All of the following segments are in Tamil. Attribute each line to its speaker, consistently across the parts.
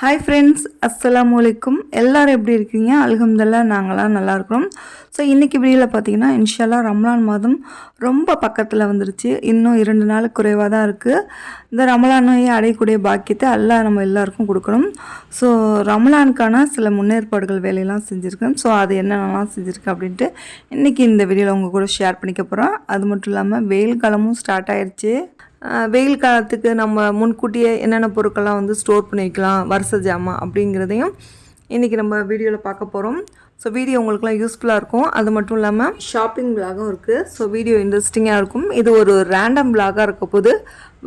Speaker 1: ஹாய் ஃப்ரெண்ட்ஸ் அஸ்லாம் வலைக்கும் எல்லாரும் எப்படி இருக்கீங்க? அல்ஹம்துலில்லாஹ் நாங்களாம் நல்லா இருக்கிறோம். ஸோ இன்றைக்கி வீடியோவில் பார்த்தீங்கன்னா இன்ஷால்லா ரம்லான் மாதம் ரொம்ப பக்கத்தில் வந்துருச்சு. இன்னும் இரண்டு நாள் குறைவாக தான் இருக்குது இந்த ரமலான் நோயை அடையக்கூடிய பாக்கியத்தை எல்லாம் நம்ம எல்லாருக்கும் கொடுக்கணும். ஸோ ரமலானுக்கான சில முன்னேற்பாடுகள் வேலையெல்லாம் செஞ்சுருக்கேன். ஸோ அது என்னென்னலாம் செஞ்சுருக்கேன் அப்படின்ட்டு இன்றைக்கி இந்த வீடியோவில் உங்கள் கூட ஷேர் பண்ணிக்க போகிறோம் அது மட்டும் இல்லாமல் வெயில் காலமும் ஸ்டார்ட் ஆயிடுச்சு வெயில் காலத்துக்கு நம்ம முன்கூட்டியே என்னென்ன பொருட்கள்லாம் வந்து ஸ்டோர் பண்ணி வைக்கலாம் வருஷ ஜாமான் அப்படிங்கிறதையும் இன்றைக்கி நம்ம வீடியோவில் பார்க்க போகிறோம் ஸோ வீடியோ உங்களுக்குலாம் யூஸ்ஃபுல்லாக இருக்கும். அது மட்டும் இல்லாமல் ஷாப்பிங் விலாகும் இருக்குது ஸோ வீடியோ இன்ட்ரெஸ்டிங்காக இருக்கும். இது ஒரு ரேண்டம் விலாகாக இருக்க போது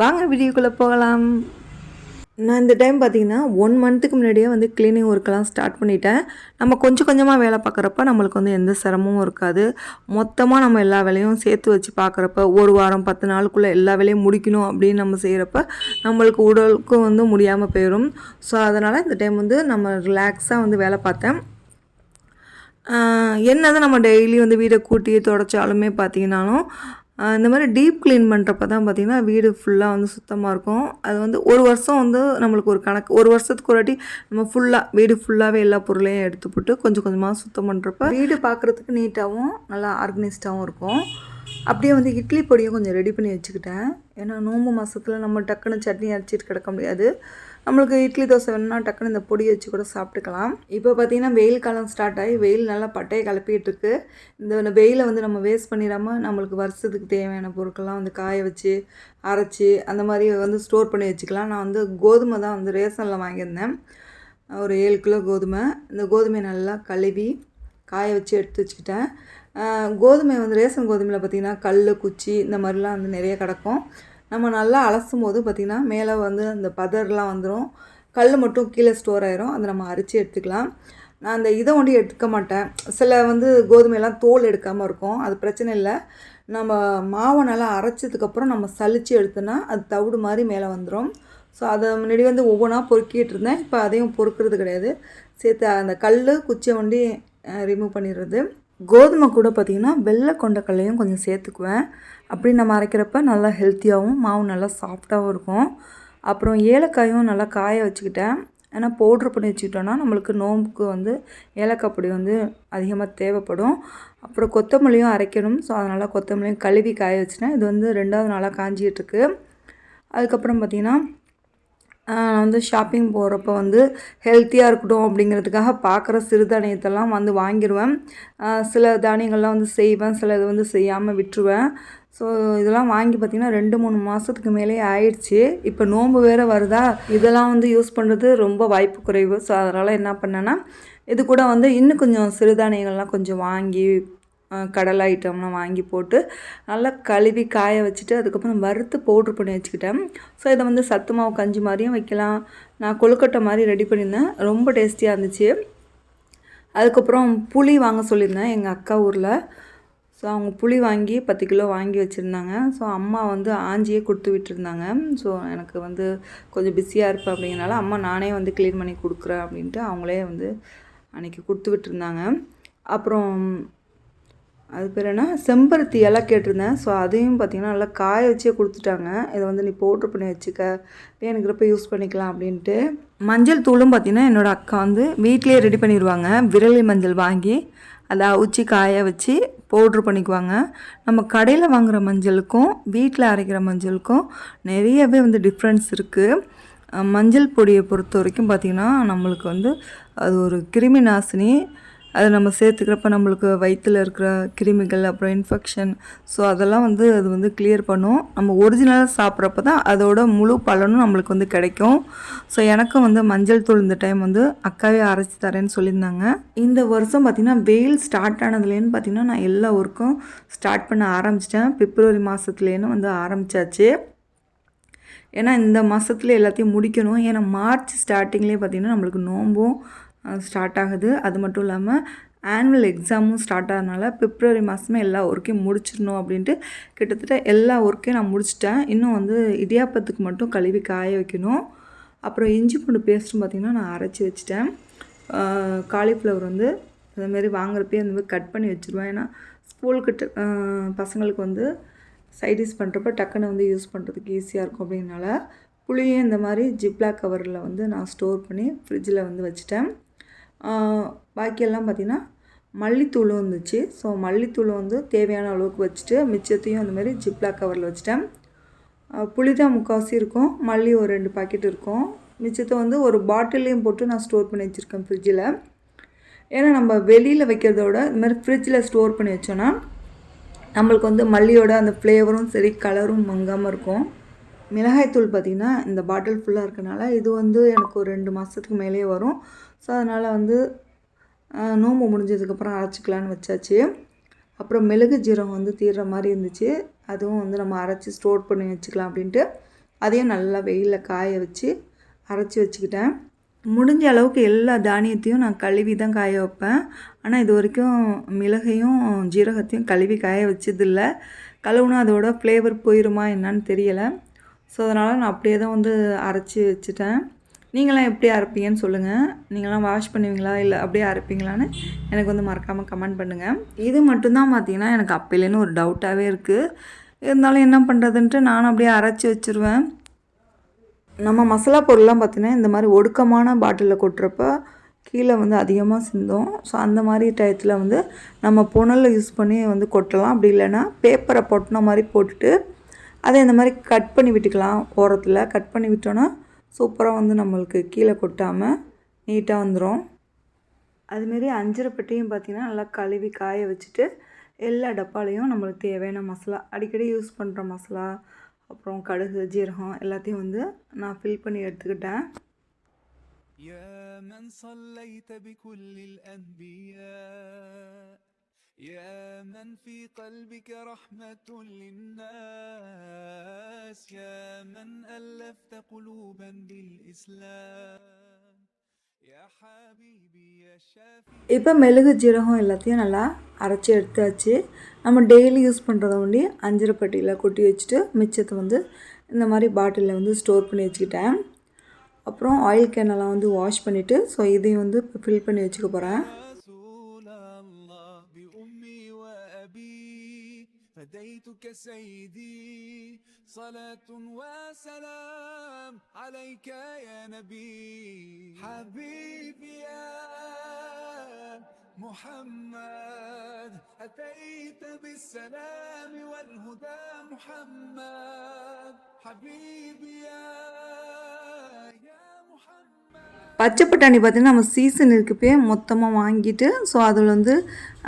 Speaker 1: வாங்க வீடியோக்குள்ளே போகலாம். நான் இந்த டைம் பார்த்திங்கன்னா ஒன் மந்த்துக்கு முன்னாடியே வந்து க்ளீனிங் ஒர்க்கெல்லாம் ஸ்டார்ட் பண்ணிட்டேன். நம்ம கொஞ்சம் கொஞ்சமாக வேலை பார்க்குறப்ப நம்மளுக்கு வந்து எந்த சிரமமும் இருக்காது. மொத்தமாக நம்ம எல்லா வேலையும் சேர்த்து வச்சு பார்க்குறப்ப ஒரு வாரம் பத்து நாளுக்குள்ளே எல்லா வேலையும் முடிக்கணும் அப்படின்னு நம்ம செய்கிறப்ப நம்மளுக்கு உடலுக்கும் வந்து முடியாமல் போயிடும் ஸோ அதனால் இந்த டைம் வந்து நம்ம ரிலாக்ஸாக வந்து வேலை பார்த்தேன். என்ன தான் நம்ம டெய்லி வந்து வீடை கூட்டி தொடச்சாலுமே பார்த்தீங்கன்னாலும் இந்த மாதிரி டீப் க்ளீன் பண்ணுறப்ப தான் பார்த்திங்கன்னா வீடு ஃபுல்லாக வந்து சுத்தமாக இருக்கும். அது வந்து ஒரு வருஷம் வந்து நம்மளுக்கு ஒரு கணக்கு ஒரு வருஷத்துக்கு ஒரு வாட்டி நம்ம ஃபுல்லாக வீடு ஃபுல்லாகவே எல்லா பொருளையும் எடுத்து போட்டு கொஞ்சம் கொஞ்சமாக சுத்தம் பண்ணுறப்ப வீடு பார்க்குறதுக்கு நீட்டாகவும் நல்லா ஆர்கனைஸ்டாகவும் இருக்கும். அப்படியே வந்து இட்லி பொடியும் கொஞ்சம் ரெடி பண்ணி வச்சுக்கிட்டேன். ஏன்னா நோம்பு மாதத்தில் நம்ம டக்குன்னு சட்னி அரைச்சிட்டு கிடக்க முடியாது. நம்மளுக்கு இட்லி தோசை வேணும்னா டக்குன்னு இந்த பொடி வச்சு கூட சாப்பிட்டுக்கலாம். இப்போ பார்த்தீங்கன்னா வெயில் காலம் ஸ்டார்ட் ஆகி வெயில் நல்லா பட்டையை கிளப்பிட்டு இருக்கு. இந்த வெயிலை வந்து நம்ம வேஸ்ட் பண்ணிடாமல் நம்மளுக்கு வருஷத்துக்கு தேவையான பொருட்கள்லாம் வந்து காய வச்சு அரைச்சி அந்த மாதிரி வந்து ஸ்டோர் பண்ணி வச்சுக்கலாம். நான் வந்து கோதுமை தான் வந்து ரேஷனில் வாங்கியிருந்தேன். ஒரு ஏழு கிலோ கோதுமை. இந்த கோதுமையை நல்லா கழுவி காய வச்சு எடுத்து வச்சுக்கிட்டேன். கோதுமை வந்து ரேஷன் கோதுமையில் பார்த்திங்கன்னா கல் குச்சி இந்த மாதிரிலாம் வந்து நிறைய கிடக்கும். நம்ம நல்லா அலசும் போது பார்த்திங்கன்னா மேலே வந்து அந்த பதர்லாம் வந்துடும் கல் மட்டும் கீழே ஸ்டோர் ஆயிரும். அதை நம்ம அரிச்சு எடுத்துக்கலாம். நான் அந்த இதை ஒன்றும் எடுக்க மாட்டேன். சில வந்து கோதுமையெல்லாம் தோல் எடுக்காமல் இருக்கும். அது பிரச்சனை இல்லை. நம்ம மாவை நல்லா அரைச்சதுக்கப்புறம் நம்ம சளிச்சு எடுத்தோன்னா அது தவிடு மாதிரி மேலே வந்துடும் ஸோ அதை முன்னாடி வந்து ஒவ்வொன்றா பொறுக்கிட்டு இருந்தேன். இப்போ அதையும் பொறுக்கிறது கிடையாது. சேர்த்து அந்த கல் குச்சியை ஒண்டி ரிமூவ் பண்ணிடுறது. கோதுமை கூட பார்த்திங்கன்னா வெள்ளை கொண்டக்கடலையும் கொஞ்சம் சேர்த்துக்குவேன். அப்படி நம்ம அரைக்கிறப்ப நல்லா ஹெல்த்தியாகவும் மாவு நல்லா சாஃப்டாகவும் இருக்கும். அப்புறம் ஏலக்காயும் நல்லா காய வச்சுக்கிட்டேன். ஏன்னா பவுட்ரு பண்ணி வச்சுக்கிட்டோன்னா நம்மளுக்கு நோம்புக்கு வந்து ஏலக்காய் பொடி வந்து அதிகமாக தேவைப்படும். அப்புறம் கொத்தமல்லியும் அரைக்கணும். ஸோ அதனால் கொத்தமல்லியும் கழுவி காய வச்சுட்டேன். இது வந்து ரெண்டாவது நாளாக காஞ்சிகிட்ருக்கு அதுக்கப்புறம் பார்த்திங்கன்னா நான் வந்து ஷாப்பிங் போகிறப்ப வந்து ஹெல்த்தியாக இருக்கட்டும் அப்படிங்கிறதுக்காக பார்க்குற சிறுதானியத்தெல்லாம் வந்து வாங்கிடுவேன் சில தானியங்கள்லாம் வந்து செய்வேன் சில இது வந்து செய்யாமல் விட்டுருவேன். ஸோ இதெல்லாம் வாங்கி பார்த்திங்கன்னா ரெண்டு மூணு மாதத்துக்கு மேலே ஆயிடுச்சு. இப்போ நோம்பு வேறு வருதா? இதெல்லாம் வந்து யூஸ் பண்ணுறது ரொம்ப வாய்ப்பு குறைவு. ஸோ அதனால் என்ன பண்ணேன்னா இது கூட வந்து இன்னும் கொஞ்சம் சிறுதானியங்கள்லாம் கொஞ்சம் வாங்கி கடலை ஐட்டம்லாம் வாங்கி போட்டு நல்லா கழுவி காய வச்சுட்டு அதுக்கப்புறம் வறுத்து பவுட்ரு பண்ணி வச்சுக்கிட்டேன். ஸோ இதை வந்து சத்து மாவு கஞ்சி மாதிரியும் வைக்கலாம். நான் கொழுக்கட்டை மாதிரி ரெடி பண்ணியிருந்தேன். ரொம்ப டேஸ்டியாக இருந்துச்சு. அதுக்கப்புறம் புளி வாங்க சொல்லியிருந்தேன் எங்கள் அக்கா ஊரில். ஸோ அவங்க புளி வாங்கி பத்து கிலோ வாங்கி வச்சுருந்தாங்க. ஸோ அம்மா வந்து ஆஞ்சியே கொடுத்து விட்டுருந்தாங்க. ஸோ எனக்கு வந்து கொஞ்சம் பிஸியாக இருப்பேன் அப்படிங்கிறனால அம்மா நானே வந்து க்ளீன் பண்ணி கொடுக்குறேன் அப்படின்ட்டு அவங்களே வந்து அன்றைக்கி கொடுத்து விட்டுருந்தாங்க. அப்புறம் அது பேர் என்ன? செம்பருத்தி எல்லாம் கேட்டிருந்தேன். ஸோ அதையும் பார்த்திங்கன்னா நல்லா காய வச்சே கொடுத்துட்டாங்க. இதை வந்து நீ பவுட்ரு பண்ணி வச்சுக்க. வேணுங்கிறப்ப யூஸ் பண்ணிக்கலாம் அப்படின்ட்டு. மஞ்சள் தூளும் பார்த்திங்கன்னா என்னோடய அக்கா வந்து வீட்டிலேயே ரெடி பண்ணிடுவாங்க விரலி மஞ்சள் வாங்கி அதை அவிச்சு காய வச்சு பவுட்ரு பண்ணிக்குவாங்க. நம்ம கடையில் வாங்குகிற மஞ்சளுக்கும் வீட்டில் அரைக்கிற மஞ்சளுக்கும் நிறையவே வந்து டிஃப்ரென்ஸ் இருக்குது மஞ்சள் பொடியை பொறுத்த வரைக்கும் பார்த்திங்கன்னா நம்மளுக்கு வந்து அது ஒரு கிருமி நாசினி அது நம்ம சேர்த்துக்கிறப்ப நம்மளுக்கு வயிற்றில் இருக்கிற கிருமிகள் அப்புறம் இன்ஃபெக்ஷன் ஸோ அதெல்லாம் வந்து அது வந்து கிளியர் பண்ணும். நம்ம ஒரிஜினலாக சாப்பிட்றப்ப தான் அதோட முழு பலனும் நம்மளுக்கு வந்து கிடைக்கும். ஸோ எனக்கும் வந்து மஞ்சள் தூள் இந்த டைம் வந்து அக்காவே அரைச்சி தரேன்னு சொல்லியிருந்தாங்க. இந்த வருஷம் பார்த்திங்கன்னா வெயில் ஸ்டார்ட் ஆனதுலேருந்து பார்த்திங்கன்னா நான் எல்லா ஒர்க்கும் ஸ்டார்ட் பண்ண ஆரம்பிச்சிட்டேன். பிப்ரவரி மாதத்துலேருந்து வந்து ஆரம்பித்தாச்சு ஏன்னா இந்த மாதத்துல எல்லாத்தையும் முடிக்கணும். ஏன்னா மார்ச் ஸ்டார்டிங்லேயே பார்த்திங்கன்னா நம்மளுக்கு நோம்பும் ஸ்டார்ட் ஆகுது. அது மட்டும் இல்லாமல் ஆனுவல் எக்ஸாமும் ஸ்டார்ட் ஆகிறதுனால பிப்ரவரி மாதமே எல்லா ஒர்க்கையும் முடிச்சிடணும் அப்படின்ட்டு கிட்டத்தட்ட எல்லா ஒர்க்கையும் நான் முடிச்சிட்டேன். இன்னும் வந்து இடியாப்பத்துக்கு மட்டும் கழுவி காய வைக்கணும். அப்புறம் இஞ்சி பூண்டு பேஸ்ட்டும் பார்த்திங்கன்னா நான் அரைச்சி வச்சுட்டேன். காலிஃப்ளவர் வந்து அதுமாரி வாங்குறப்பே அந்த மாதிரி கட் பண்ணி வச்சுருவேன். ஏன்னா ஸ்கூலுக்கு பசங்களுக்கு வந்து சைடிஸ் பண்ணுறப்ப டக்குன்னு வந்து யூஸ் பண்ணுறதுக்கு ஈஸியாக இருக்கும் அப்படின்னால புளியும் இந்த மாதிரி ஜிப்ளாக் கவரில் வந்து நான் ஸ்டோர் பண்ணி ஃப்ரிட்ஜில் வந்து வச்சுட்டேன். பாக்கியெல்லாம் பார்த்திங்கன்னா மல்லித்தூளும் இருந்துச்சு ஸோ மல்லித்தூள் வந்து தேவையான அளவுக்கு வச்சுட்டு மிச்சத்தையும் அந்தமாரி ஜிப்லாக் கவரில் வச்சுட்டேன். புளிதான் புளி தான் முக்கால்வாசி இருக்கும். மல்லி ஒரு ரெண்டு பாக்கெட் இருக்கும். மிச்சத்தை வந்து ஒரு பாட்டிலையும் போட்டு நான் ஸ்டோர் பண்ணி வச்சுருக்கேன் ஃப்ரிட்ஜில் ஏன்னா நம்ம வெளியில் வைக்கிறதோட இந்த மாதிரி ஃப்ரிட்ஜில் ஸ்டோர் பண்ணி வச்சோன்னா நம்மளுக்கு வந்து மல்லியோட அந்த ஃப்ளேவரும் சரி கலரும் மங்காமல் இருக்கும். மிளகாய்த்தூள் பார்த்திங்கன்னா இந்த பாட்டில் ஃபுல்லாக இருக்கனால இது வந்து எனக்கு ஒரு ரெண்டு மாதத்துக்கு மேலேயே வரும். ஸோ அதனால் வந்து நோம்பு முடிஞ்சதுக்கப்புறம் அரைச்சிக்கலான்னு வச்சாச்சு. அப்புறம் மிளகு ஜீரகம் வந்து தீர்ற மாதிரி இருந்துச்சு. அதுவும் வந்து நம்ம அரைச்சி ஸ்டோர் பண்ணி வச்சுக்கலாம் அப்படின்ட்டு அதையும் நல்லா வெயிலில் காய வச்சு அரைச்சி வச்சுக்கிட்டேன். முடிஞ்ச அளவுக்கு எல்லா தானியத்தையும் நான் கழுவி தான் காய வைப்பேன். ஆனால் இது வரைக்கும் மிளகையும் ஜீரகத்தையும் கழுவி காய வச்சதில்லை. கழுவுனா அதோட ஃப்ளேவர் போயிருமா என்னன்னு தெரியலை. ஸோ அதனால் நான் அப்படியே தான் வந்து அரைச்சி வச்சுட்டேன். நீங்களாம் எப்படி அரைப்பீங்கன்னு சொல்லுங்கள் நீங்களாம் வாஷ் பண்ணுவீங்களா? இல்லை அப்படியே அரைப்பீங்களான்னு எனக்கு வந்து மறக்காமல் கமெண்ட் பண்ணுங்கள் இது மட்டும்தான் பார்த்தீங்கன்னா எனக்கு அப்போலேருந்து ஒரு டவுட்டாகவே இருக்குது இருந்தாலும் என்ன பண்ணுறதுன்ட்டு நானும் அப்படியே அரைச்சி வச்சுருவேன். நம்ம மசாலா பொருள்லாம் பார்த்தீங்கன்னா இந்த மாதிரி ஒடுக்கமான பாட்டிலில் கொட்டுறப்ப கீழே வந்து அதிகமாக சிந்தும். ஸோ அந்த மாதிரி டயத்தில் வந்து நம்ம புனலில் யூஸ் பண்ணி வந்து கொட்டலாம். அப்படி இல்லைன்னா பேப்பரை பொட்டின மாதிரி போட்டுட்டு அதை இந்த மாதிரி கட் பண்ணி விட்டுக்கலாம். ஓரத்தில் கட் பண்ணி விட்டோன்னா சூப்பராக வந்து நம்மளுக்கு கீழே கொட்டாமல் நீட்டாக வந்துடும் அதுமாரி அஞ்சரைப்பட்டையும் பார்த்திங்கன்னா நல்லா கழுவி காய வச்சுட்டு எல்லா டப்பாலையும் நம்மளுக்கு தேவையான மசாலா அடிக்கடி யூஸ் பண்ணுற மசாலா அப்புறம் கடுகு ஜீரகம் எல்லாத்தையும் வந்து நான் ஃபில் பண்ணி எடுத்துக்கிட்டேன்
Speaker 2: يا من صليت بكل الأنبياء يا من في قلبك رحمة للناس يا من ألفت قلوبا بالإسلام يا حبيبي يا شافي
Speaker 1: இப்போ மெழுகு ஜீரகம் எல்லாத்தையும் நல்லா அரைச்சி எடுத்தாச்சு நம்ம டெய்லி யூஸ் பண்ணுறத ஒண்டி அஞ்சரைப்பட்டியில் கொட்டி வச்சுட்டு மிச்சத்தை வந்து இந்த மாதிரி பாட்டிலில் வந்து ஸ்டோர் பண்ணி வச்சுக்கிட்டேன் அப்புறம் ஆயில் கேனெல்லாம் வந்து வாஷ் பண்ணிவிட்டு ஸோ இதையும் வந்து ஃபில் பண்ணி வச்சுக்க போகிறேன்
Speaker 2: فديتك سيدي صلاة وسلام عليك يا نبي. حبيبي يا محمد أتيت بالسلام والهدى محمد. حبيبي يا
Speaker 1: பச்சை பட்டாணி பார்த்தீங்கன்னா நம்ம சீசன் இருக்கப்பே மொத்தமாக வாங்கிட்டு ஸோ அதில் வந்து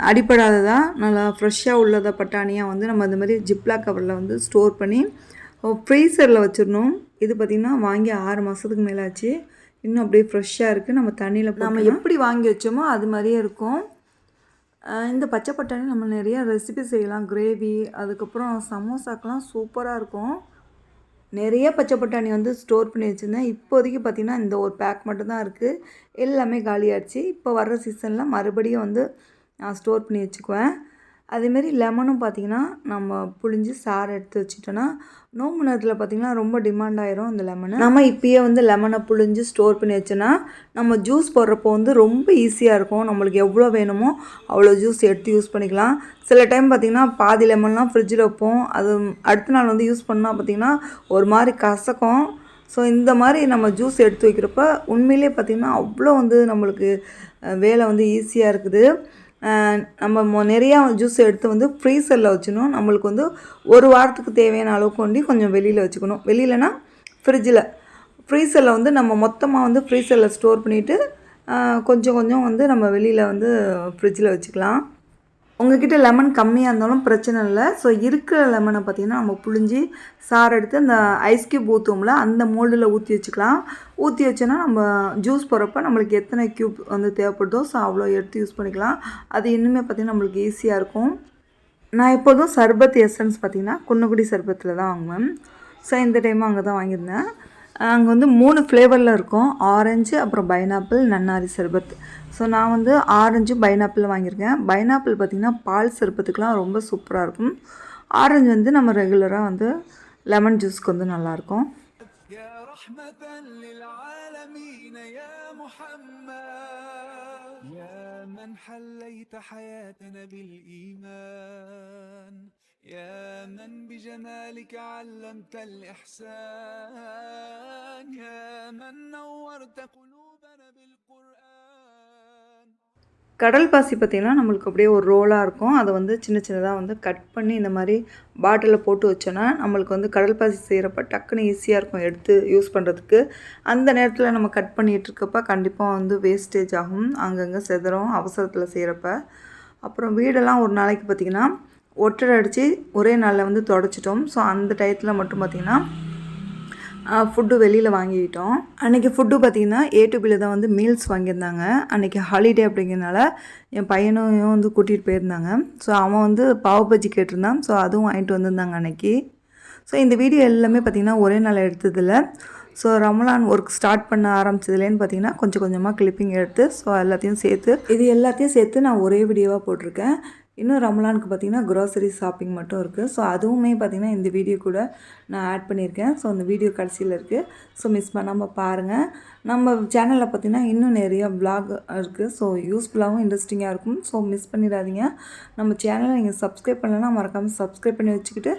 Speaker 1: அடிப்படாததாக நல்லா ஃப்ரெஷ்ஷாக உள்ளத பட்டாணியாக வந்து நம்ம அந்த மாதிரி ஜிப்லா கவரில் வந்து ஸ்டோர் பண்ணி ஃப்ரீசரில் வச்சிடணும். இது பார்த்திங்கன்னா வாங்கி ஆறு மாதத்துக்கு மேலே ஆச்சு இன்னும் அப்படியே ஃப்ரெஷ்ஷாக இருக்குது நம்ம தண்ணியில் நம்ம எப்படி வாங்கி வச்சோமோ அது மாதிரியே இருக்கும். இந்த பச்சை பட்டாணி நம்ம நிறையா ரெசிபி செய்யலாம். கிரேவி அதுக்கப்புறம் சமோசாக்கெலாம் சூப்பராக இருக்கும். நிறைய பச்சை பட்டாணி வந்து ஸ்டோர் பண்ணி வச்சுருந்தேன். இப்போதைக்கு பார்த்திங்கன்னா இந்த ஒரு பேக் மட்டும்தான் இருக்குது எல்லாமே காலியாகிடுச்சு இப்போ வர்ற சீசனில் மறுபடியும் வந்து நான் ஸ்டோர் பண்ணி வச்சுக்குவேன். அதேமாரி லெமனும் பார்த்திங்கன்னா நம்ம புழிஞ்சு சாறு எடுத்து வச்சிட்டோன்னா நோம்பு நேரத்தில் பார்த்திங்கன்னா ரொம்ப டிமாண்ட் ஆயிரும் அந்த லெமனு. நம்ம இப்பயே வந்து லெமனை புழிஞ்சு ஸ்டோர் பண்ணி வச்சோன்னா நம்ம ஜூஸ் போடுறப்போ வந்து ரொம்ப ஈஸியாக இருக்கும். நம்மளுக்கு எவ்வளோ வேணுமோ அவ்வளோ ஜூஸ் எடுத்து யூஸ் பண்ணிக்கலாம். சில டைம் பார்த்திங்கன்னா பாதி லெமன்லாம் ஃப்ரிட்ஜில் வைப்போம். அது அடுத்த நாள் வந்து யூஸ் பண்ணால் பார்த்திங்கன்னா ஒரு மாதிரி கசக்கும். ஸோ இந்த மாதிரி நம்ம ஜூஸ் எடுத்து வைக்கிறப்ப உண்மையிலே பார்த்திங்கன்னா அவ்வளோ வந்து நம்மளுக்கு வேலை வந்து ஈஸியாக இருக்குது. நம்ம மொ- நிறையா ஜூஸ் எடுத்து வந்து ஃப்ரீசரில் வச்சுக்கணும் நம்மளுக்கு வந்து ஒரு வாரத்துக்கு தேவையான அளவுக்கு கொண்டு கொஞ்சம் வெளியில் வச்சுக்கணும். வெளியிலனா ஃப்ரிட்ஜில் ஃப்ரீசரில் வந்து நம்ம மொத்தமாக வந்து ஃப்ரீசரில் ஸ்டோர் பண்ணிவிட்டு கொஞ்சம் கொஞ்சம் வந்து நம்ம வெளியில் வந்து ஃப்ரிட்ஜில் வச்சுக்கலாம். உங்ககிட்ட லெமன் கம்மியாக இருந்தாலும் பிரச்சனை இல்லை. ஸோ இருக்கிற லெமனை பார்த்திங்கன்னா நம்ம புழிஞ்சி சாறு எடுத்து அந்த ஐஸ் கியூப் ஊற்றுவோம்ல அந்த மோல்டில் ஊற்றி வச்சுக்கலாம். ஊற்றி வச்சோன்னா நம்ம ஜூஸ் போடுறப்ப நம்மளுக்கு எத்தனை க்யூப் வந்து தேவைப்படுதோ ஸோ அவ்வளோ எடுத்து யூஸ் பண்ணிக்கலாம். அது இன்னுமே பார்த்திங்கன்னா நம்மளுக்கு ஈஸியாக இருக்கும். நான் எப்போதும் சர்பத் எசன்ஸ் பார்த்திங்கன்னா குன்னக்குடி சர்பத்தில் தான் வாங்குவேன். ஸோ இந்த டைமும் அங்கே தான் வாங்கியிருந்தேன். அங்கே வந்து மூணு ஃப்ளேவரில் இருக்கும் ஆரஞ்சு அப்புறம் பைனாப்பிள் நன்னாரி சர்பத் ஸோ நான் வந்து ஆரஞ்சு பைனாப்பிள் வாங்கியிருக்கேன் பைனாப்பிள் பார்த்திங்கன்னா பால் சர்பத்துக்குலாம் ரொம்ப சூப்பராக இருக்கும் ஆரஞ்சு வந்து நம்ம ரெகுலராக வந்து லெமன் ஜூஸ்க்கு வந்து நல்லாயிருக்கும்
Speaker 2: يا رحمة للعالمين يا محمد يا من حليت حياتنا بالإيمان يا من بجمالك علمت الإحسان يا من نورت قلوبنا بالقرآن
Speaker 1: கடல் பாசி பார்த்திங்கன்னா நம்மளுக்கு அப்படியே ஒரு ரோலாக இருக்கும் அதை வந்து சின்ன சின்னதாக வந்து கட் பண்ணி இந்த மாதிரி பாட்டிலில் போட்டு வச்சோன்னா நம்மளுக்கு வந்து கடல் பாசி செய்கிறப்ப டக்குன்னு ஈஸியாக இருக்கும் எடுத்து யூஸ் பண்ணுறதுக்கு அந்த நேரத்தில் நம்ம கட் பண்ணிகிட்டு இருக்கப்ப கண்டிப்பாக வந்து வேஸ்டேஜ் ஆகும் அங்கங்கே செதறும் அவசரத்தில் செய்கிறப்ப அப்புறம் வீடெல்லாம் ஒரு நாளைக்கு பார்த்திங்கன்னா ஒட்டடை அடித்து ஒரே நாளில் வந்து தொடச்சிட்டோம். ஸோ அந்த டயத்தில் மட்டும் பார்த்திங்கன்னா ஃபுட்டு வெளியில் வாங்கிக்கிட்டோம். அன்றைக்கி ஃபுட்டு பார்த்திங்கன்னா ஏ டு பியில் தான் வந்து மீல்ஸ் வாங்கியிருந்தாங்க. அன்றைக்கி ஹாலிடே அப்படிங்கிறனால என் பையனையும் வந்து கூட்டிகிட்டு போயிருந்தாங்க. ஸோ அவன் வந்து பாவ பஜ்ஜி கேட்டிருந்தான். ஸோ அதுவும் வாங்கிட்டு வந்திருந்தாங்க அன்றைக்கி ஸோ இந்த வீடியோ எல்லாமே பார்த்திங்கன்னா ஒரே நாள் எடுத்ததில்ல. ஸோ ரமலான் ஒர்க் ஸ்டார்ட் பண்ண ஆரம்பிச்சதுலேன்னு பார்த்தீங்கன்னா கொஞ்சம் கொஞ்சமாக கிளிப்பிங் எடுத்து ஸோ எல்லாத்தையும் சேர்த்து இது எல்லாத்தையும் சேர்த்து நான் ஒரே வீடியோவாக போட்டிருக்கேன். இன்னும் ரமலானுக்கு பார்த்தீங்கன்னா க்ரோசரி ஷாப்பிங் மட்டும் இருக்குது ஸோ அதுவுமே பார்த்தீங்கன்னா இந்த வீடியோ கூட நான் ஆட் பண்ணியிருக்கேன். ஸோ அந்த வீடியோ கடைசியில் இருக்குது ஸோ மிஸ் பண்ணாமல் பாருங்கள் நம்ம சேனலில் பார்த்தீங்கன்னா இன்னும் நிறைய ப்ளாக் இருக்குது ஸோ யூஸ்ஃபுல்லாகவும் இன்ட்ரெஸ்டிங்காக இருக்கும். ஸோ மிஸ் பண்ணிடாதீங்க. நம்ம சேனலை நீங்கள் சப்ஸ்கிரைப் பண்ணலைன்னா மறக்காமல் சப்ஸ்கிரைப் பண்ணி வச்சுக்கிட்டு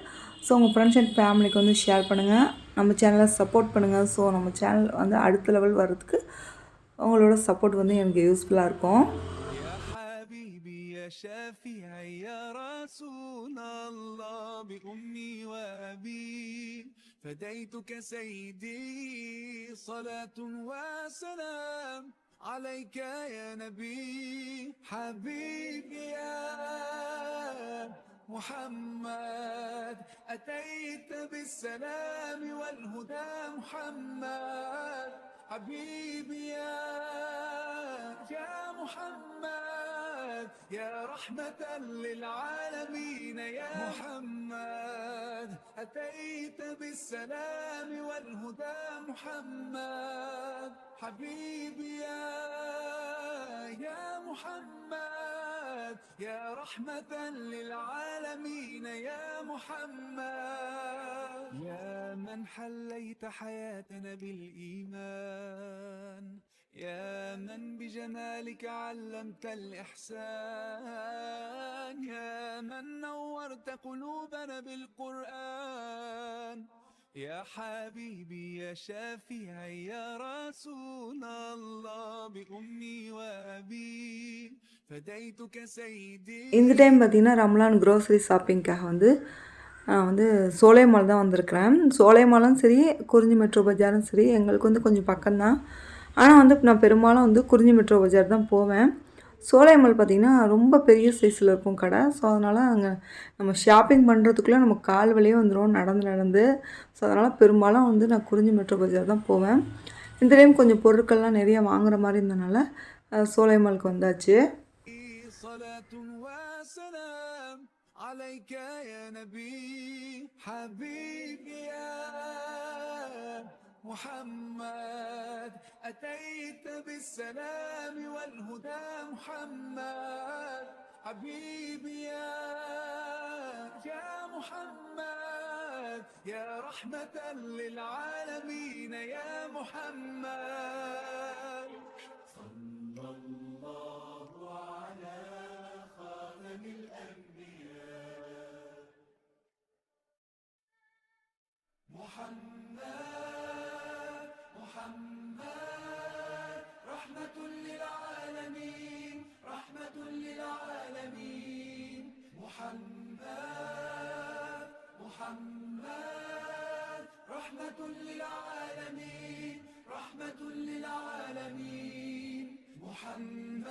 Speaker 1: ஸோ உங்கள் ஃப்ரெண்ட்ஸ் அண்ட் ஃபேமிலிக்கு வந்து ஷேர் பண்ணுங்கள் நம்ம சேனலை சப்போர்ட் பண்ணுங்கள் ஸோ நம்ம சேனல் வந்து அடுத்த லெவல் வர்றதுக்கு உங்களோட சப்போர்ட் வந்து எனக்கு யூஸ்ஃபுல்லாக இருக்கும்.
Speaker 2: يا شافعي يا رسول الله بأمي وأبي. فديتك سيدي صلاة وسلام عليك يا نبي. حبيبي يا محمد أتيت بالسلام والهدى محمد. حبيبي يا يا محمد. يا رحمة للعالمين يا محمد أتيت بالسلام والهدى محمد. حبيبي يا يا محمد يا رحمة للعالمين يا محمد. يا من حليت حياتنا بالإيمان. يا من بجمالك علمت الإحسان يا من نورت قلوبنا بالقرآن يا حبيبي يا شافعي يا رسول الله بأمي وأبي فديتك سيدي
Speaker 1: இந்த டைம் பார்த்தீங்கன்னா ரம்லான் க்ரோசரி ஷாப்பிங்க்காக வந்து நான் வந்து சோலைமால் தான் வந்திருக்கிறேன் சோலைமாலும் சரி குறிஞ்சி மெட்ரோ பஜாரும் சரி எங்களுக்கு வந்து கொஞ்சம் பக்கம்தான் ஆனால் வந்து நான் பெரும்பாலும் வந்து குறிஞ்சி மெட்ரோ பஜார் தான் போவேன் சோலைமால் பார்த்திங்கன்னா ரொம்ப பெரிய சைஸில் இருக்கும் கடை ஸோ அதனால் அங்கே நம்ம ஷாப்பிங் பண்ணுறதுக்குள்ளே நம்ம கால் வழியே வந்துடும் நடந்து நடந்து ஸோ அதனால் பெரும்பாலும் வந்து நான் குறிஞ்சி மெட்ரோ பஜார் தான் போவேன் இந்த டைம் கொஞ்சம் பொருட்கள்லாம் நிறைய வாங்குற மாதிரி இருந்தனால அஹ், சோலைமாலுக்கு வந்தாச்சு
Speaker 2: صلاة وسلام عليك يا نبي حبيبي يا محمد أتيت بالسلام والهدى محمد. حبيبي يا محمد يا رحمة للعالمين يا محمد. محمد. محمد محمد رحمة للعالمين رحمة للعالمين محمد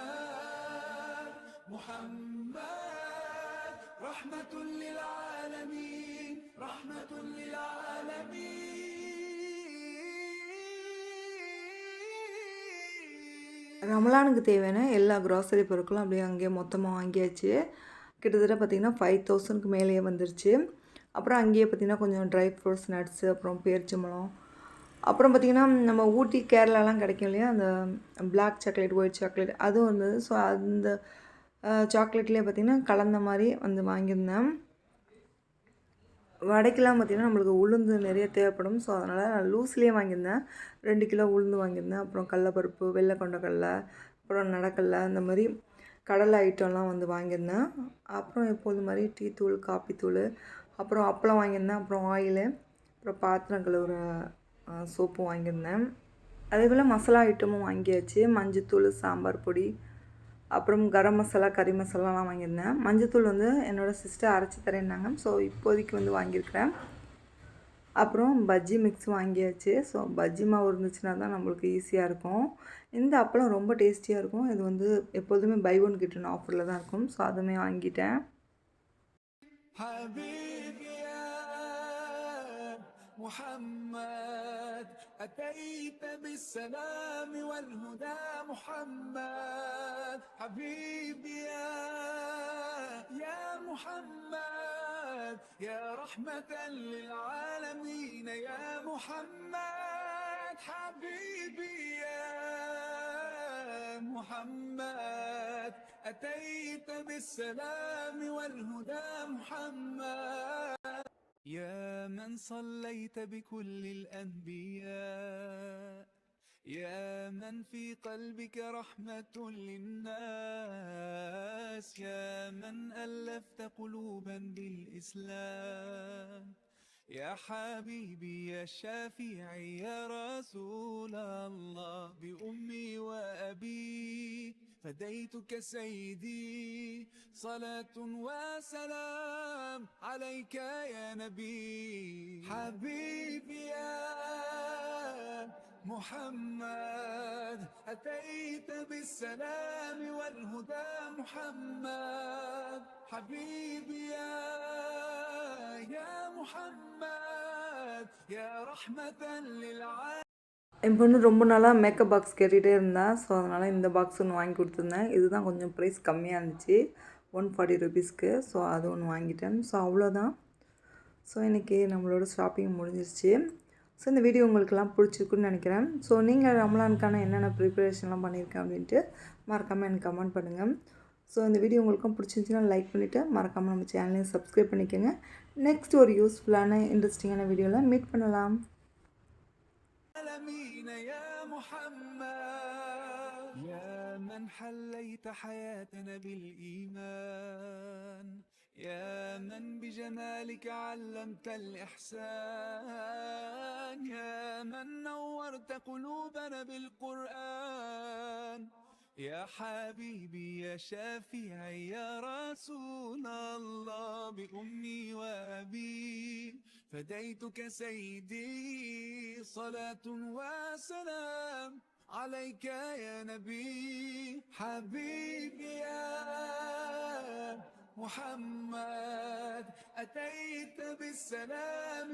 Speaker 2: محمد رحمة للعالمين رحمة للعالمين
Speaker 1: ரமலானுக்கு தேவையான எல்லா க்ராசரி பொருட்களும் அப்படியே அங்கேயே மொத்தமாக வாங்கியாச்சு கிட்டத்தட்ட பார்த்திங்கன்னா ஃபைவ் தௌசண்ட்க்கு மேலேயே வந்துருச்சு. அப்புறம் அங்கேயே பார்த்திங்கன்னா கொஞ்சம் ட்ரை ஃப்ரூட்ஸ் நட்ஸு அப்புறம் பேரிச்சம்பழம் அப்புறம் பார்த்திங்கன்னா நம்ம ஊட்டி கேரளாலாம் கிடைக்கும் இல்லையா? அந்த பிளாக் சாக்லேட் ஒயிட் சாக்லேட் அதுவும் இருந்தது ஸோ அந்த சாக்லேட்லேயே பார்த்திங்கன்னா கலந்த மாதிரி வந்து வாங்கியிருந்தேன். வடைக்கெலாம் பார்த்திங்கன்னா நம்மளுக்கு உளுந்து நிறைய தேவைப்படும். ஸோ அதனால் நான் லூஸ்லேயே வாங்கியிருந்தேன். ரெண்டு கிலோ உளுந்து வாங்கியிருந்தேன். அப்புறம் கடலப்பருப்பு வெள்ளை கொண்ட கடலை அப்புறம் நடக்கடலை இந்த மாதிரி கடலை ஐட்டம்லாம் வந்து வாங்கியிருந்தேன். அப்புறம் எப்போது மாதிரி டீ தூள் காப்பி தூள் அப்புறம் அப்பளம் வாங்கியிருந்தேன் அப்புறம் ஆயிலு அப்புறம் பாத்திரம் கழுவுற சோப்பும் வாங்கியிருந்தேன். அதே போல் மசாலா ஐட்டமும் வாங்கியாச்சு. மஞ்சத்தூள் சாம்பார் பொடி அப்புறம் கரம் மசாலா கறி மசாலாலாம் வாங்கியிருந்தேன். மஞ்சத்தூள் வந்து என்னோடய சிஸ்டர் அரைச்சி தரேன்னாங்க. ஸோ இப்போதைக்கு வந்து வாங்கியிருக்கிறேன். அப்புறம் பஜ்ஜி மிக்ஸ் வாங்கியாச்சு ஸோ பஜ்ஜி மாவு இருந்துச்சுன்னா தான் நம்மளுக்கு ஈஸியாக இருக்கும் இந்த அப்பளம் ரொம்ப டேஸ்டியாக இருக்கும் இது வந்து எப்போதுமே பை ஒன் கிட்டன் ஆஃபரில் தான் இருக்கும் ஸோ அதுவுமே வாங்கிட்டேன்
Speaker 2: حبيبي يا محمد أتيت بالسلام والهدى محمد حبيبي يا يا محمد يا رحمة للعالمين يا محمد حبيبي يا محمد. أتيت بالسلام والهدى محمد. يا من صليت بكل الأنبياء. يا من في قلبك رحمة للناس يا من ألفت قلوبا بالإسلام. يا حبيبي يا شافعي يا رسول الله بأمي وأبي فديتك سيدي. صلاة وسلام عليك يا نبي. حبيبي يا محمد أتيت بالسلام والهدى محمد حبيبي يا يا محمد يا رحمة للعالمين
Speaker 1: என் பொண்ணு ரொம்ப நாளாக மேக்கப் பாக்ஸ் கேட்டுகிட்டே இருந்தா ஸோ அதனால் இந்த பாக்ஸ் ஒன்று வாங்கி கொடுத்துருந்தேன் இதுதான் கொஞ்சம் ப்ரைஸ் கம்மியாக இருந்துச்சு ஒன் ஃபார்ட்டி ருபீஸ்க்கு ஸோ அது ஒன்று வாங்கிட்டேன் ஸோ அவ்வளோதான் ஸோ இன்றைக்கி நம்மளோட ஷாப்பிங் முடிஞ்சிருச்சு ஸோ இந்த வீடியோ உங்களுக்கெல்லாம் பிடிச்சிருக்குன்னு நினைக்கிறேன் ஸோ நீங்கள் ரமலானுக்கான என்னென்ன ப்ரிப்பரேஷன்லாம் பண்ணியிருக்கேன் அப்படின்ட்டு மறக்காமல் எனக்கு கமெண்ட் பண்ணுங்கள் ஸோ இந்த வீடியோ உங்களுக்கும் பிடிச்சிருந்துச்சுன்னா லைக் பண்ணிவிட்டு மறக்காமல் நம்ம சேனலையும் சப்ஸ்கிரைப் பண்ணிக்கோங்க நெக்ஸ்ட் ஒரு யூஸ்ஃபுல்லான இன்ட்ரெஸ்டிங்கான வீடியோவில் மீட் பண்ணலாம்
Speaker 2: العالمين يا محمد يا من حليت حياتنا بالإيمان يا من بجمالك علمت الإحسان يا من نورت قلوبنا بالقرآن. يا حبيبي يا شافعي يا رسول الله بأمي وأبي فديتك سيدي صلاة وسلام عليك يا نبي. حبيبي يا محمد أتيت بالسلام.